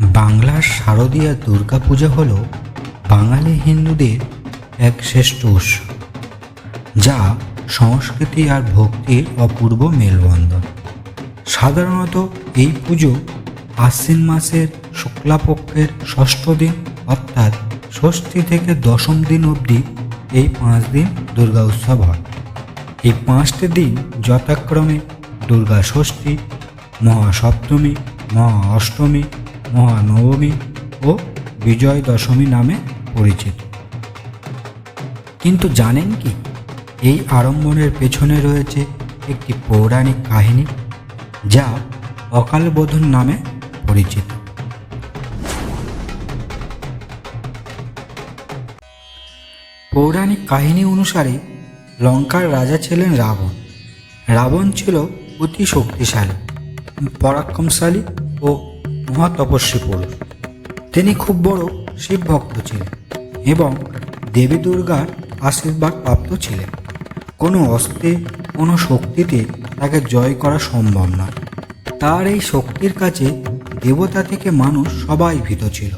বাংলার শারদীয়া দুর্গাপূজা হল বাঙালি হিন্দুদের এক শ্রেষ্ঠ উৎসব, যা সংস্কৃতি আর ভক্তির অপূর্ব মেলবন্ধন। সাধারণত এই পুজো আশ্বিন মাসের শুক্লাপক্ষের ষষ্ঠ দিন অর্থাৎ ষষ্ঠী থেকে দশম দিন অবধি এই পাঁচ দিন দুর্গা উৎসব হয়। এই পাঁচটি দিন যথাক্রমে দুর্গা ষষ্ঠী, মহাসপ্তমী মহা অষ্টমী মহানবমী ও বিজয় দশমী নামে পরিচিত। কিন্তু জানেন কি? এই আড়ম্বরের পেছনে রয়েছে একটি পৌরাণিক কাহিনী যা অকালবোধন নামে পরিচিত। পৌরাণিক কাহিনী অনুসারে লঙ্কার রাজা ছিলেন রাবণ। রাবণ ছিল অতি শক্তিশালী, পরাক্রমশালী ও মহাতপস্বী পুরুষ তিনি খুব বড় শিব ভক্ত ছিলেন এবং দেবী দুর্গার আশীর্বাদ প্রাপ্ত ছিলেন। কোনো অস্ত্রে কোনো শক্তিতে তাকে জয় করা সম্ভব নয় তার এই শক্তির কাছে দেবতা থেকে মানুষ সবাই ভীত ছিল।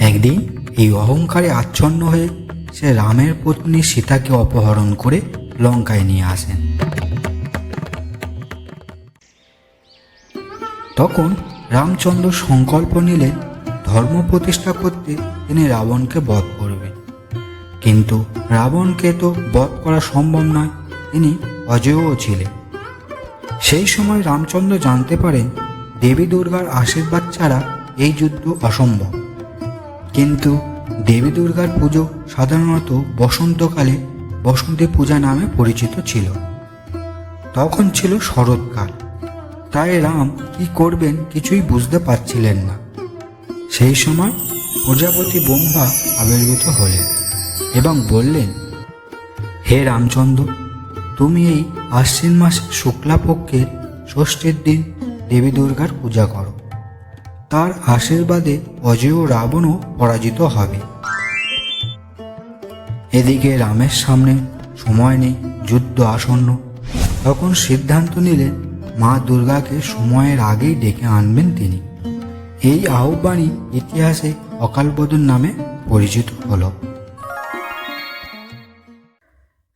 একদিন এই অহংকারে আচ্ছন্ন হয়ে সে রামের পত্নী সীতাকে অপহরণ করে লঙ্কায় নিয়ে আসেন। তখন রামচন্দ্র সংকল্প নিলেন ধর্ম প্রতিষ্ঠা করতে তিনি রাবণকে বধ করবেন। কিন্তু রাবণকে তো বধ করা সম্ভব নয়, তিনি অজেয়ও ছিলেন। সেই সময় রামচন্দ্র জানতে পারেন দেবী দুর্গার আশীর্বাদ ছাড়া এই যুদ্ধ অসম্ভব। কিন্তু দেবী দুর্গার পুজো সাধারণত বসন্তকালে বসন্তী পূজা নামে পরিচিত ছিল। তখন ছিল শরৎকাল। তাই রাম কি করবেন কিছুই বুঝতে পারছিলেন না। সেই সময় প্রজাপতি বোম্বা আবির্ভূত হলেন এবং বললেন, হে রামচন্দ্র, তুমি এই আশ্বিন মাসের শুক্লাপক্ষের ষষ্ঠীর দিন দেবী দুর্গার পূজা করো। তার আশীর্বাদে অজেয় রাবণও পরাজিত হবে। এদিকে রামের সামনে সময় নেই, যুদ্ধ আসন্ন। তখন সিদ্ধান্ত নিলেন মা দুর্গাকে সময়ের আগেই ডেকে আনবেন তিনি। এই আহ্বানই ইতিহাসে অকালবদন নামে পরিচিত হল।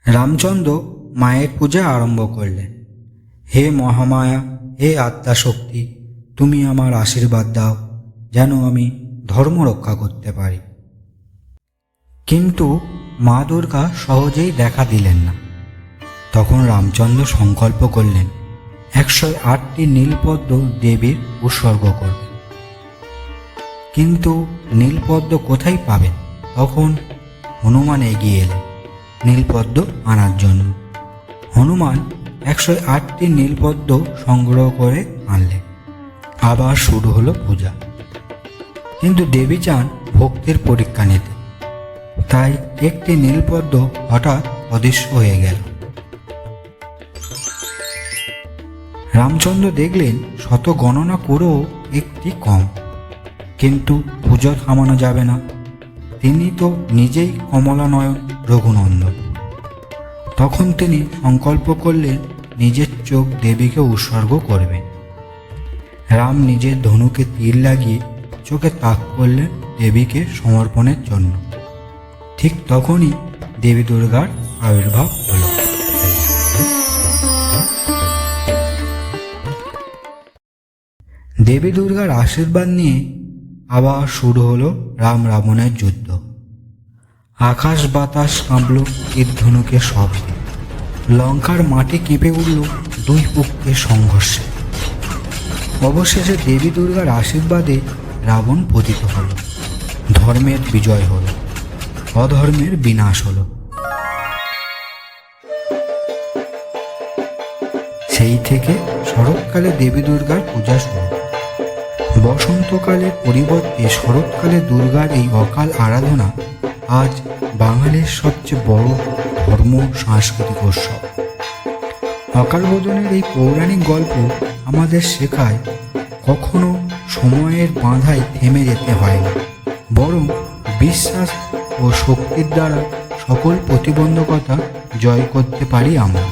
রামচন্দ্র মায়ের পূজা আরম্ভ করলেন। হে মহামায়া, হে আত্মাশক্তি, তুমি আমার আশীর্বাদ দাও, যেন আমি ধর্ম রক্ষা করতে পারি। কিন্তু মা দুর্গা সহজেই দেখা দিলেন না। তখন রামচন্দ্র সংকল্প করলেন একশো আটটি নীলপদ্ম দেবীর উৎসর্গ করবেন কিন্তু নীলপদ্ম কোথায় পাবেন? তখন হনুমান এগিয়ে এলেন নীলপদ্ম আনার জন্য। হনুমান একশো আটটি নীলপদ্ম সংগ্রহ করে আনলেন। আবার শুরু হলো পূজা। কিন্তু দেবী চান ভক্তির পরীক্ষা নিতে। তাই একটি নীলপদ্ম হঠাৎ অদৃশ্য হয়ে গেল। রামচন্দ্র দেখলেন শত গণনা করেও একটি কম। কিন্তু পুজো থামানো যাবে না। তিনি তো নিজেই কমলানয়ন রঘুনন্দন তখন তিনি সংকল্প করলেন নিজের চোখ দেবীকে উৎসর্গ করবেন রাম নিজের ধনুকে তীর লাগিয়ে চোখে তাক করলেন দেবীকে সমর্পণের জন্য। ঠিক তখনই দেবী দুর্গার আবির্ভাব হলো। দেবী দুর্গার আশীর্বাদ নিয়ে আবার শুরু হলো রাম রাবণের যুদ্ধ। আকাশ বাতাস কাঁপল তীরধনুকে শব্দে লঙ্কার মাটি কেঁপে উঠল দুই পক্ষের সংঘর্ষে। অবশেষে দেবী দুর্গার আশীর্বাদে রাবণ পতিত হল। ধর্মের বিজয় হল, অধর্মের বিনাশ হল। সেই থেকে শরৎকালে দেবী দুর্গার পূজা শুরু। বসন্তকালের পরিবর্তে শরৎকালে দুর্গার এই অকাল আরাধনা আজ বাঙালির সবচেয়ে বড় ধর্ম সাংস্কৃতিক উৎসব। অকালবোধনের এই পৌরাণিক গল্প আমাদের শেখায় কখনো সময়ের বাঁধায় থেমে যেতে হয় না, বরং বিশ্বাস ও শক্তির দ্বারা সকল প্রতিবন্ধকতা জয় করতে পারি আমরা।